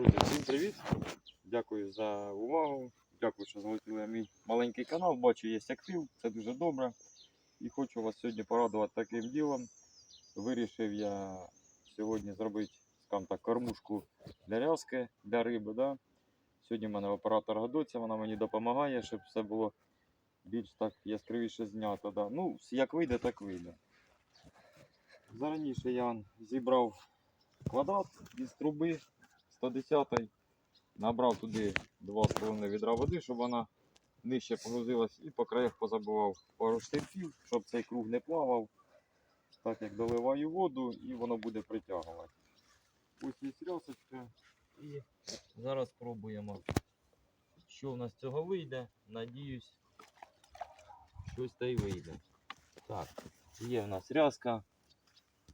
Друзі, всім привіт! Дякую за увагу. Дякую, що залетіли мій маленький канал. Бачу, є актив, це дуже добре. І хочу вас сьогодні порадувати таким ділом. Вирішив я сьогодні зробити скажімо так, кормушку для рязки, для риби. Да? Сьогодні в мене оператор годується, вона мені допомагає, щоб все було більш так яскравіше знято. Да? Ну, як вийде, так вийде. Зараніше я зібрав квадрат із труби 110 набрав туди 2,5 відра води, щоб вона нижче погрузилась і по краях позабував пару штирків, щоб цей круг не плавав. Так як доливаю воду і воно буде притягувати. Ось є рясочка і зараз спробуємо, що в нас з цього вийде. Надіюсь, щось та й вийде. Так, є в нас рязка,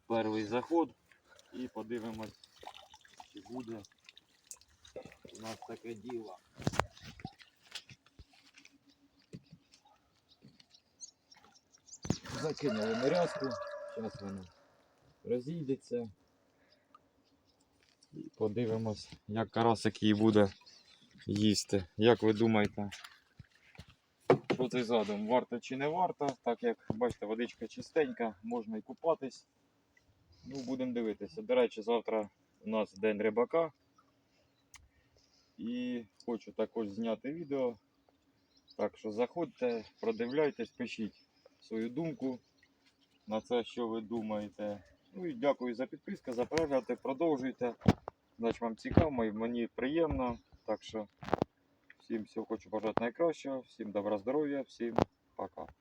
перший заход і подивимось, чи буде у нас таке діло. Закинули нарязку, зараз воно розійдеться. І подивимось, як карасик її буде їсти. Як ви думаєте, що цей задум? Варто чи не варто? Так як бачите, водичка чистенька, можна і купатись. Ну, будемо дивитися. До речі, завтра у нас день рибака. І хочу також зняти відео. Так що заходьте, продивляйтесь, пишіть свою думку на це, що ви думаєте. Ну і дякую за підписку, за перегляд, продовжуйте. Значить вам цікаво, і мені приємно. Так що всім всього хочу бажати найкращого, всім добра здоров'я, всім пока.